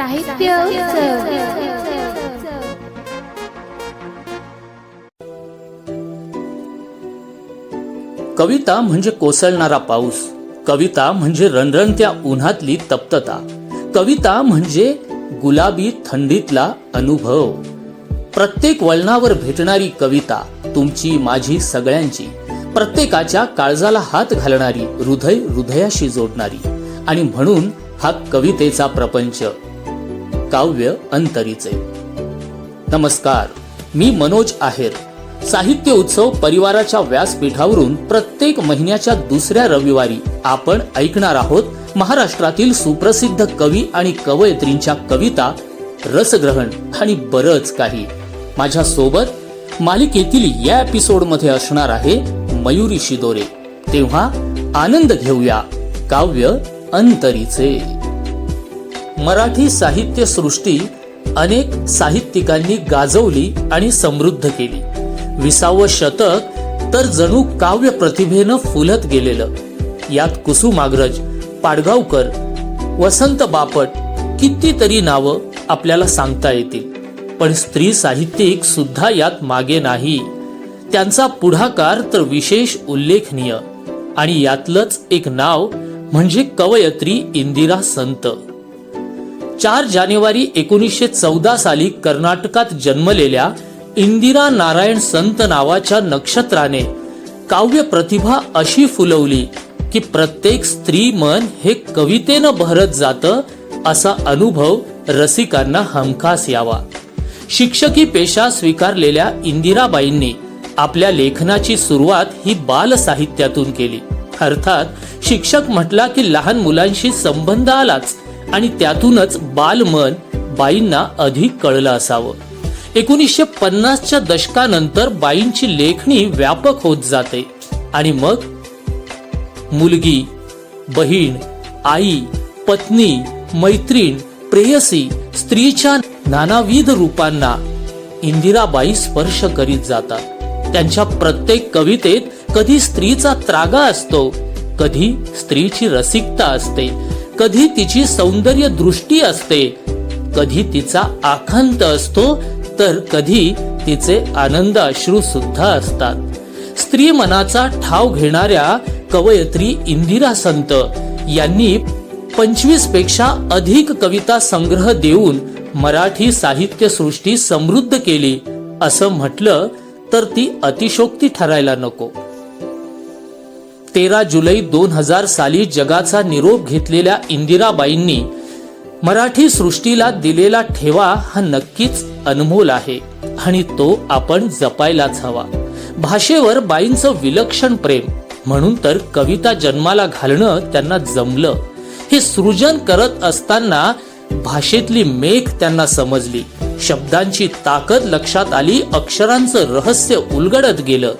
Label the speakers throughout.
Speaker 1: साहित्य
Speaker 2: कविता म्हणजे कोसळणारा पाऊस. कविता म्हणजे रणरणत्या उन्हातली तप्तता. कविता म्हणजे गुलाबी थंडीतला अनुभव. प्रत्येक वळणावर भेटणारी कविता तुमची माझी सगळ्यांची. प्रत्येकाच्या काळजाला हात घालणारी हृदय हृदयाशी जोडणारी. आणि म्हणून हा कवितेचा प्रपंच. काव्य अंतरीचे. नमस्कार मी मनोज आहेर. साहित्य उत्सव परिवाराच्या व्यासपीठावरून प्रत्येक महिन्याच्या दुसऱ्या रविवारी आपण ऐकणार आहोत महाराष्ट्रातील सुप्रसिद्ध कवी आणि कवयित्रींच्या कविता रसग्रहण आणि बरच काही. माझ्या सोबत मालिकेतील या एपिसोडमध्ये असणार आहे मयुरी शिदोरे. तेव्हा आनंद घेऊया काव्य अंतरीचे. मराठी साहित्य सृष्टी अनेक साहित्यिकांनी गाजवली आणि समृद्ध केली. विसावं शतक तर जणू काव्य प्रतिभेनं फुलत गेलेलं. यात कुसुमाग्रज पाडगावकर वसंत बापट कितीतरी नावं आपल्याला सांगता येतील. पण स्त्री साहित्यिक सुद्धा यात मागे नाही. त्यांचा पुढाकार तर विशेष उल्लेखनीय. आणि यातलंच एक नाव म्हणजे कवयत्री इंदिरा संत. चार जानेवारी एकोणीसशे चौदा साली कर्नाटकात जन्मलेल्या इंदिरा नारायण संत नावाच्या नक्षत्राने काव्य प्रतिभा अशी फुलवली की प्रत्येक स्त्री मन हे कवितेनं भरत जातं असा अनुभव रसिकांना हमखास यावा. शिक्षकी पेशा स्वीकारलेल्या इंदिराबाईंनी आपल्या लेखनाची सुरुवात ही बाल साहित्यातून केली. अर्थात शिक्षक म्हटला की लहान मुलांशी संबंध आलाच. आणि त्यातूनच बालमन बाईंना अधिक कळलं असावं. एकोणीसशे पन्नासच्या दशकानंतर बाईंची लेखणी व्यापक होत जाते. आणि मग? मुलगी बहीण आई पत्नी मैत्रीण प्रेयसी स्त्रीच्या नानाविध रूपांना इंदिराबाई स्पर्श करीत जातात. त्यांच्या प्रत्येक कवितेत कधी स्त्रीचा त्रागा असतो कधी स्त्रीची रसिकता असते कधी तिची सौंदर्य दृष्टी असते कधी तिचा आखंत असतो तर कधी तिचे आनंद अश्रू सुद्धा असतात. स्त्री मनाचा ठाव घेणाऱ्या कवयत्री इंदिरा संत यांनी पंचवीसपेक्षा अधिक कविता संग्रह देऊन मराठी साहित्य सृष्टी समृद्ध केली असं म्हटलं तर ती अतिशोक्ती ठरायला नको. तेरा जुलै दोन हजार साली जगाचा निरोप घेतलेल्या इंदिराबाईंनी मराठी सृष्टीला दिलेला ठेवा हा नक्कीच अनमोल आहे. आणि तो आपण जपायलाच हवा. भाषेवर बाईंचं विलक्षण प्रेम. म्हणून तर कविता जन्माला घालणं त्यांना जमलं. हे सृजन करत असताना भाषेतली मेघ त्यांना समजली. शब्दांची ताकद लक्षात आली अक्षरांचं रहस्य उलगडत गेलं.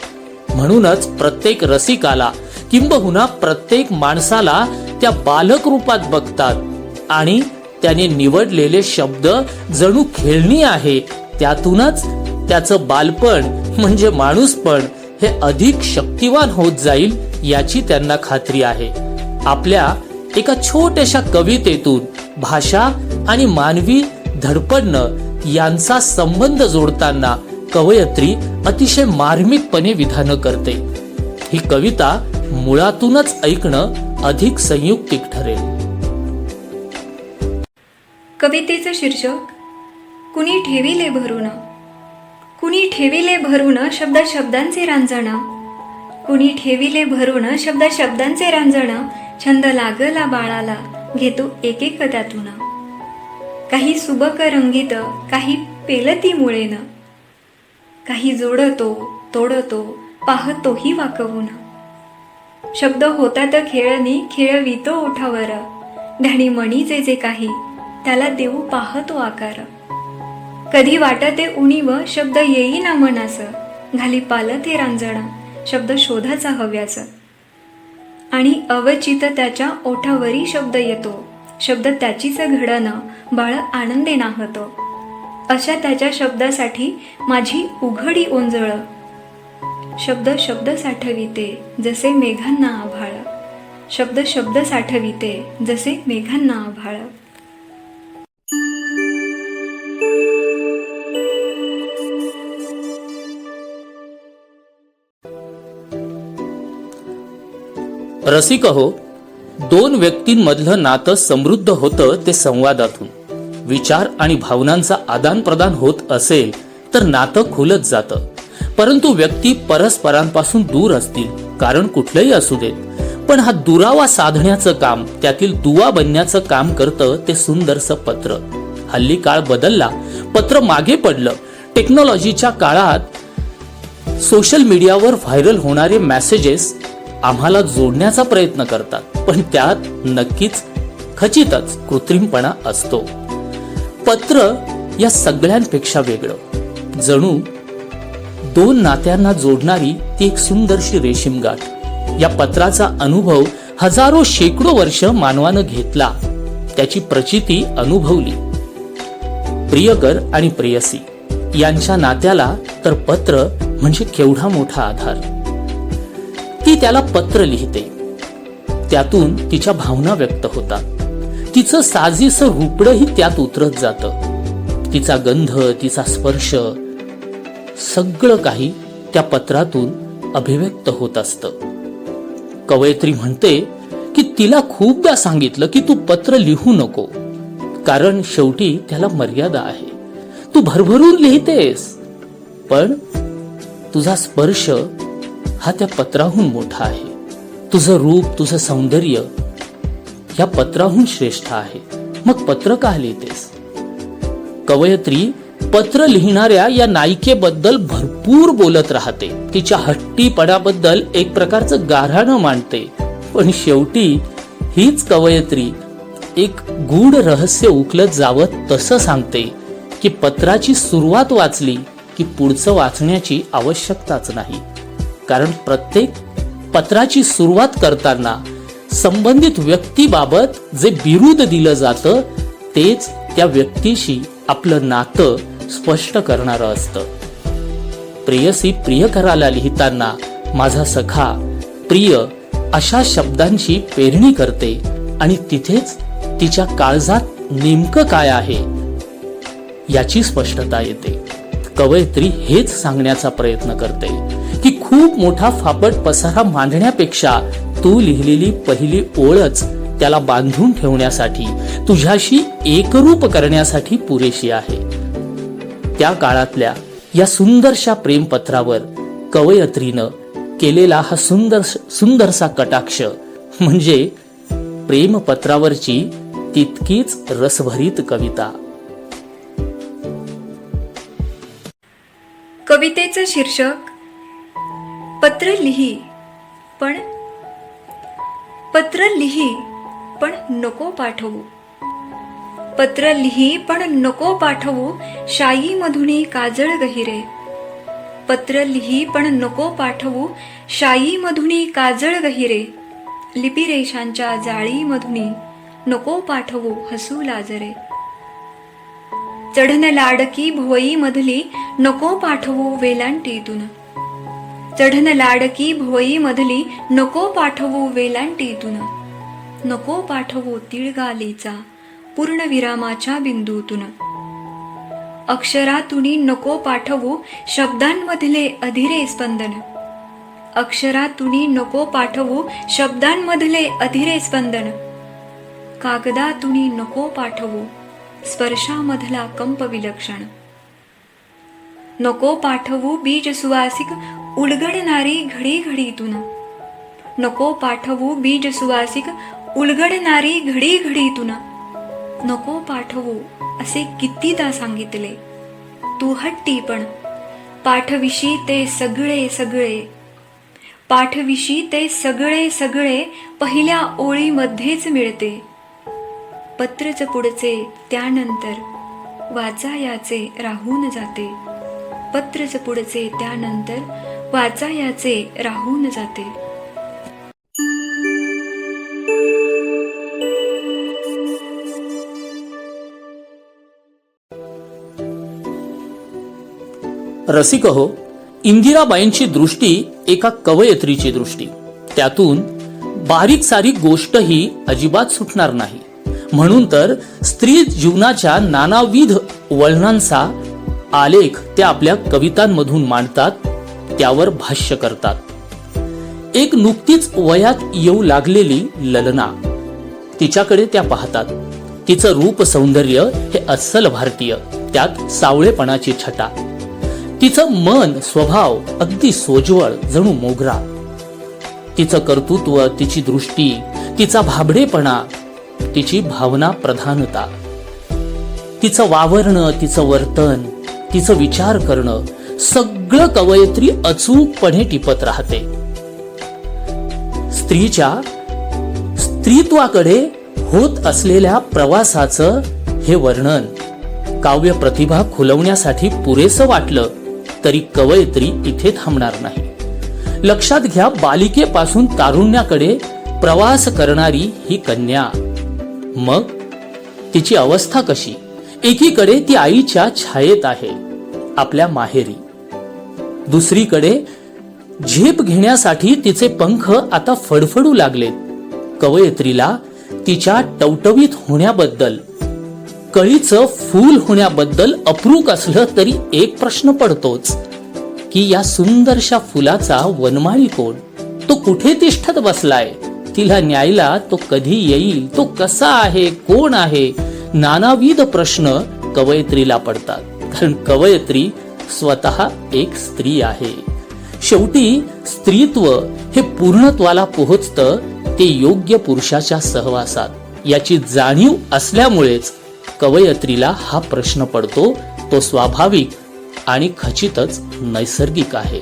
Speaker 2: म्हणूनच प्रत्येक रसिकाला किंबहुना प्रत्येक माणसाला त्या बालक रूपात बघतात. आणि त्याने निवडलेले शब्द जणू खेळणी आहे. त्यातूनच त्याचं बालपण म्हणजे माणूसपण हे अधिक शक्तिवान होत जाईल याची त्यांना खात्री आहे. आपल्या एका छोट्याशा कवितेतून भाषा आणि मानवी धडपडणं यांचा संबंध जोडताना कवयत्री अतिशय मार्मिकपणे विधानं करते. ही कविता मुळातूनच ऐकणं अधिक संयुक्तिक ठरेल.
Speaker 3: कवितेचं शीर्षक कुणी ठेविले भरून? कुणी ठेविले भरून शब्द शब्दांचे रांजण? कुणी ठेविले भरून शब्द शब्दांचे रांजण? छंद लागला बाळाला घेतो एक एक त्यातून. काही सुबक रंगीत काही पेलती मुळेन. काही जोडतो तोडतो पाहतोही वाकवून. शब्द होता तर खेळणी खेळवितो ओठावर धणी मणीचे जे काही त्याला देऊ पाहतो आकार. कधी वाटते उणीव शब्द येईना मनास. घाली पालते रांजण शब्द शोधाचा हव्याच आणि अवचित त्याच्या ओठावरी शब्द येतो. शब्द त्याचीच घडण बाळ आनंदे नाहतो. अशा त्याच्या शब्दासाठी माझी उघडी ओंजळ. शब्द शब्द साठविते जसे मेघांना आभाळ. शब्द शब्द साठविते जसे मेघांना आभाळ.
Speaker 2: रसिक हो दोन व्यक्तींमधलं नातं समृद्ध होतं ते संवादातून. विचार आणि भावनांचा आदान प्रदान होत असेल तर नातं खुलत जातं. परंतु व्यक्ती परस्परांपासून दूर असतील कारण कुठलंही असू देत पण हा दुरावा साधण्याचं काम त्यातील दुवा बनण्याचं काम करतं ते सुंदरसं पत्र. हल्ली काळ बदलला पत्र मागे पडलं. टेक्नॉलॉजीच्या काळात सोशल मीडियावर व्हायरल होणारे मेसेजेस आम्हाला जोडण्याचा प्रयत्न करतात पण त्यात नक्कीच खचितच कृत्रिमपणा असतो. पत्र या सगळ्यांपेक्षा वेगळं. जणू दोन नात्यांना जोडणारी ती एक सुंदरशी रेशीम गाठ. या पत्राचा अनुभव हजारो शेकडो वर्ष मानवानं घेतला. त्याची प्रचिती अनुभवली. प्रियकर आणि प्रेयसी यांच्या नात्याला तर पत्र म्हणजे केवढा मोठा आधार. ती त्याला पत्र लिहिते. त्यातून तिच्या भावना व्यक्त होतात. तिचं साजीस रुपडही त्यात उतरत जातं. तिचा गंध तिचा स्पर्श सगळं काही त्या पत्रातून अभिव्यक्त होत असतं. कवयित्री म्हणते की तिला खूपदा सांगितलं की तू पत्र लिहू नको. कारण शेवटी त्याला मर्यादा आहे. तू भरभरून लिहितेस. पण तुझा स्पर्श हा त्या पत्राहून मोठा आहे. तुझं रूप तुझं सौंदर्य या पत्राहून श्रेष्ठ आहे. मग पत्र का लिहितेस? कवयत्री पत्र लिहिणाऱ्या या नायिकेबद्दल भरपूर बोलत राहते. तिच्या हट्टीपणाबद्दल एक प्रकारचं गाऱ्हाणं मांडते. पण शेवटी हीच कवयत्री एक गूढ रहस्य उकलत जावं तसं सांगते की पत्राची सुरुवात वाचली की पुढचं वाचण्याची आवश्यकताच नाही. कारण प्रत्येक पत्राची सुरुवात करताना संबंधित व्यक्तीबाबत जे बिरुद दिलं जातं तेच त्या व्यक्तीशी आपलं नातं स्पष्ट करणारं असतं. प्रेयसी प्रियकराला लिहिताना माझा सखा प्रिय अशा शब्दांची पेरणी करते आणि तिथेच तिच्या काळजात नेमकं काय आहे याची स्पष्टता येते. कवयित्री हेच सांगण्याचा प्रयत्न करते की खूप मोठा फापट पसारा मांडण्यापेक्षा तू लिहिलेली पहिली ओळच त्याला बांधून ठेवण्यासाठी तुझ्याशी एकरूप करण्यासाठी पुरेशी आहे. त्या काळातल्या या सुंदरशा प्रेमपत्रावर कवयत्रीनं केलेला हा सुंदर सुंदरसा कटाक्ष म्हणजे प्रेमपत्रावरची तितकीच रसभरीत कविता.
Speaker 3: कवितेचं शीर्षक पत्र लिही पण पत्र लिही पण नको पाठवू. पत्र लिही पण नको पाठवू शाई मधुनी काजळ गहिरे. पत्र लिही पण नको पाठवू शाई मधुनी काजळ गहिरे. लिपिरेषांच्या जाळी मधुनी नको पाठवू हसू लाजरे. चढन लाडकी भुवई मधली नको पाठवू वेलांटीतून. चढन लाडकी भुवई मधली नको पाठवू वेलांटीतून. नको पाठवू तिळगालीचा पूर्णविरामाच्या बिंदूतून. अक्षरातुनी नको पाठवू शब्दांमधले अधिरे स्पंदन. अक्षरातुनी नको पाठवू शब्दांमधले अधिरे स्पंदन. कागदातुनी नको पाठवू स्पर्शामधला कंप विलक्षण नको पाठवू बीज सुवासिक उलगडणारी घडी घडीतून नको पाठवू बीज सुवासिक उलगडणारी घडी घडीतून नको पाठवू असे कितीदा सांगितले. तू हट्टी पण. पाठविशी ते सगळे सगळे. पाठविशी ते सगळे सगळे पहिल्या ओळीमध्येच मिळते. पत्रच पुढचे त्यानंतर वाचायाचे राहून जाते. पत्रच पुढचे त्यानंतर वाचायाचे राहून जाते.
Speaker 2: रसिक हो. इंदिराबाईंची दृष्टी एका कवयत्रीची दृष्टी. त्यातून बारीक सारीक गोष्ट ही अजिबात सुटणार नाही. म्हणून तर स्त्री जीवनाच्या नानाविध वळणांचा आलेख त्या आपल्या कवितांमधून मांडतात त्यावर भाष्य करतात. एक नुकतीच वयात येऊ लागलेली ललना. तिच्याकडे त्या पाहतात. तिचं रूप सौंदर्य हे अस्सल भारतीय त्यात सावळेपणाची छटा. तिचं मन स्वभाव अगदी सोज्वळ जणू मोगरा. तिचं कर्तृत्व तिची दृष्टी तिचा भाबडेपणा तिची भावना प्रधानता. तिचं वावरणं तिचं वर्तन तिचं विचार करणं सगळं कवयित्री अचूकपणे टिपत राहते. स्त्रीच्या स्त्रीत्वाकडे होत असलेल्या प्रवासाचं हे वर्णन काव्य प्रतिभा खुलवण्यासाठी पुरेसं वाटलं. तरी कवयित्री इथे थांबणार नाही. लक्षात घ्या बालिकेपासून तारुण्याकडे प्रवास करणारी ही कन्या. मग? तिची अवस्था कशी? एकीकडे ती आईच्या छायेत आहे आपल्या माहेरी. दुसरीकडे झेप घेण्यासाठी तिचे पंख आता फडफडू लागलेत. कवयित्रीला तिच्या टवटवीत होण्याबद्दल कळीचं फूल होण्याबद्दल अप्रूक असलं तरी एक प्रश्न पडतोच. की या सुंदरशा फुलाचा वनमाळी कोण? तो कुठे तिष्ठत बसलाय? तिला न्यायला तो कधी येईल? तो कसा आहे? कोण आहे? नानाविध प्रश्न कवयित्रीला पडतात. कारण कवयित्री स्वतः एक स्त्री आहे. शेवटी स्त्रीत्व हे पूर्णत्वाला पोहोचतं ते योग्य पुरुषाच्या सहवासात. याची जाणीव असल्यामुळेच कवयित्रीला हा प्रश्न पडतो तो स्वाभाविक आणि खचितच नैसर्गिक आहे.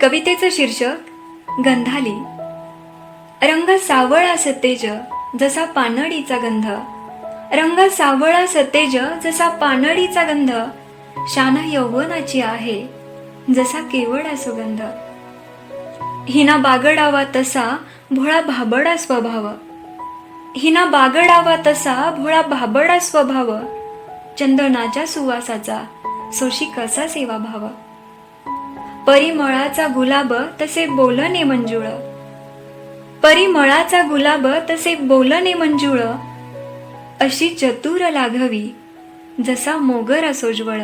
Speaker 3: कवितेचं शीर्षक गंधाली. रंग सावळा सतेज जसा पानडीचा गंध. रंग सावळा सतेज जसा पानडीचा गंध. शाना यौवनाची आहे जसा केवडा सुगंध. हिना बागडावा तसा भोळा भाबडा स्वभाव. हिना बागडावा तसा भोळा भाबडा स्वभाव. चंदनाच्या सुवासाचा सोशी कसा सेवा भाव परिमळाचा गुलाब तसे बोलणे मंजुळ. परिमळाचा गुलाब तसे बोलणे मंजुळ. अशी चतुर लाघवी जसा मोगरा असोज्वळ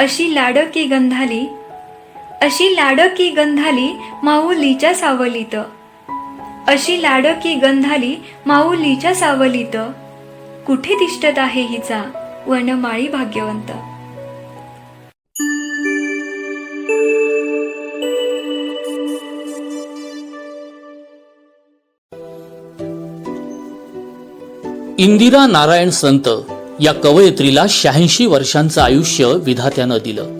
Speaker 3: अशी लाडकी गंधाली अशी लाडकी गंधाली माऊलीच्या सावलीत. अशी लाडकी गंधाली माऊलीच्या सावलीत. कुठे तिष्ठत आहे हिचा वनमाळी भाग्यवंत?
Speaker 2: इंदिरा नारायण संत या कवयित्रीला शहाऐंशी वर्षांचं आयुष्य विधात्यानं दिलं.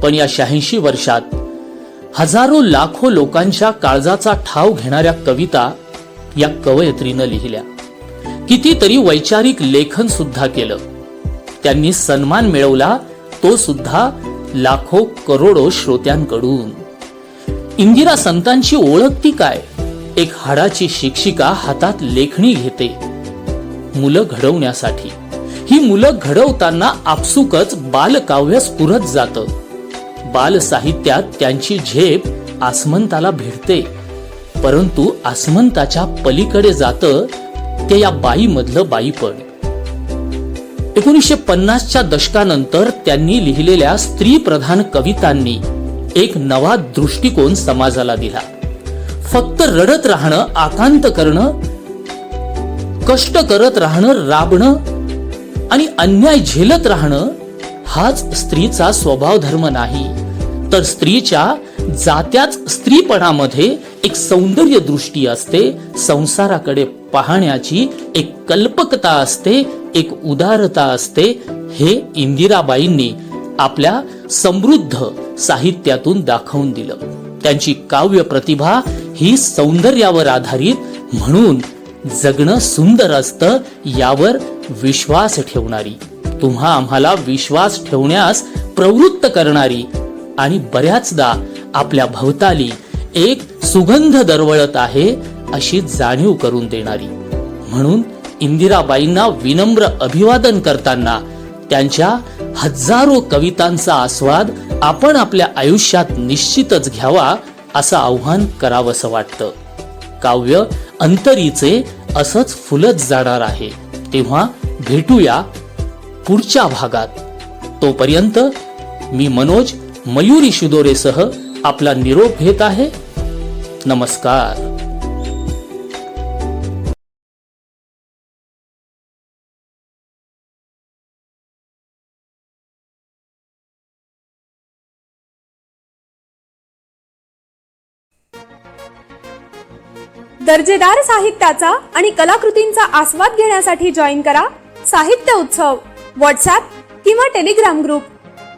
Speaker 2: पण या शहाऐंशी वर्षात हजारो लाखो लोकांच्या काळजाचा ठाव घेणाऱ्या कविता या कवयत्रीनं लिहिल्या. कितीतरी वैचारिक लेखन सुद्धा केलं. त्यांनी सन्मान मिळवला तो सुद्धा लाखो करोडो श्रोत्यांकडून. इंदिरा संतांची ओळख ती काय? एक हाडाची शिक्षिका हातात लेखणी घेते. मुलं घडवण्यासाठी. ही मुलं घडवताना आपसुकच बालकाव्य स्फुरत जातं. बाल साहित्यात त्यांची झेप आसमंताला भिडते. परंतु आसमंताच्या पलीकडे जातं ते या बाईमधलं बाईपण. एकोणीसशे पन्नासच्या दशकानंतर त्यांनी लिहिलेल्या स्त्री प्रधान कवितांनी एक नवा दृष्टिकोन समाजाला दिला. फक्त रडत राहणं आकांत करणं कष्ट करत राहणं राबणं आणि अन्याय झेलत राहणं हाच स्त्रीचा स्वभाव धर्म नाही. तर स्त्रीच्या जात्याच स्त्रीपणामध्ये एक सौंदर्य दृष्टी असते. संसाराकडे पाहण्याची एक कल्पकता असते एक उदारता असते. हे इंदिराबाईंनी आपल्या समृद्ध साहित्यातून दाखवून दिलं. त्यांची काव्य प्रतिभा ही सौंदर्यावर आधारित म्हणून जगणं सुंदर असतं यावर विश्वास ठेवणारी. तुम्हा आम्हाला विश्वास ठेवण्यास प्रवृत्त करणारी आणि बऱ्याचदा आपल्या भवताली एक सुगंध दरवळत आहे अशी जाणीव करून देणारी. म्हणून इंदिराबाईंना विनम्र अभिवादन करताना त्यांच्या हजारो कवितांचा आस्वाद आपण आपल्या आयुष्यात निश्चितच घ्यावा असं आव्हान करावंसं वाटतं. काव्य अंतरीचे असंच फुलत जाणार आहे. तेव्हा भेटूया पुढच्या भागात. तोपर्यंत मी मनोज मयुरी शिदोरेसह आपला निरोप घेत आहे. नमस्कार.
Speaker 4: दर्जेदार साहित्याचा आणि कलाकृतींचा आस्वाद घेण्यासाठी जॉईन करा साहित्य उत्सव. व्हॉट्सॲप किंवा टेलिग्राम ग्रुप